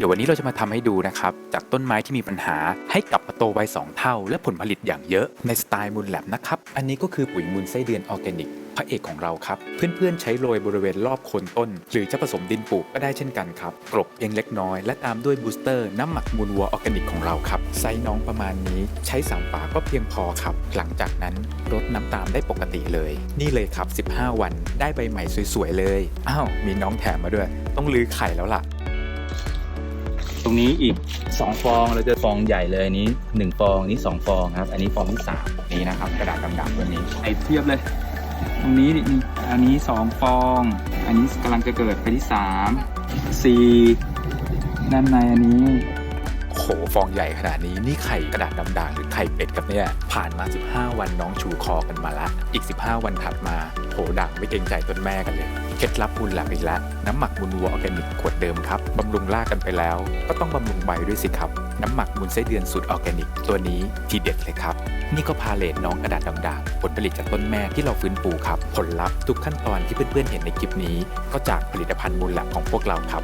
เดี๋ยววันนี้เราจะมาทำให้ดูนะครับ จากต้นไม้ที่มีปัญหาให้กลับมาโตไวสองเท่า และผลผลิตอย่างเยอะในสไตล์มูลแลบนะครับ อันนี้ก็คือปุ๋ยมูลไส้เดือนออร์แกนิกพระเอกของเราครับ เพื่อนๆ ใช้โรยบริเวณรอบโคนต้น หรือจะผสมดินปลูกก็ได้เช่นกันครับ กรบเพียงเล็กน้อย และตามด้วยบูสเตอร์ น้ำหมักมูลวัวออร์แกนิกของเราครับ ไซส์น้องประมาณนี้ใช้สามฝาก็เพียงพอครับ หลังจากนั้นรดน้ำตามได้ปกติเลย นี่เลยครับ 15 วันได้ใบใหม่สวยๆเลย อ้าวมีน้องแถมมาด้วย ต้องลือไข่แล้วล่ะ ตรงนี้อีก 2 ฟองเราจะฟองใหญ่เลยนนี้ 1 ฟองนี้ 2 ฟองครับ อันนี้ฟองที่3นี้นะครับ กระดาษดำๆตัวนี้ไอเทียบเลย ตรงนี้อันนี้ 2 ฟอง อันนี้กำลังจะเกิดไปที่ 3 4 ด้านในอันนี้ ฟองใหญ่ขนาดนี้นี่ไข่กระดาษดำด่างหรือไข่เป็ดกับเนี่ยผ่านมา 15 วันน้องชูคอกันมาละ อีก 15 วันถัดมาโหด่างไม่เกรงใจต้นแม่กันเลยเคล็ดลับบุญหลับอีกแล้วน้ำหมักมูลวัวออร์แกนิกขวดเดิมครับบำรุงรากกันไปแล้ว ก็ต้องบำรุงใบด้วยสิครับ น้ำหมักมูลไส้เดือนสูตรออร์แกนิก ตัวนี้ทีเด็ดเลยครับ นี่ก็พาเลทน้องกระดาษดำด่างผลผลิตจากต้นแม่ที่เราฟื้นฟูครับ ผลลัพธ์ทุกขั้นตอนที่เพื่อนๆเห็นในคลิปนี้ ก็จากผลิตภัณฑ์มูลหลักของพวกเราครับ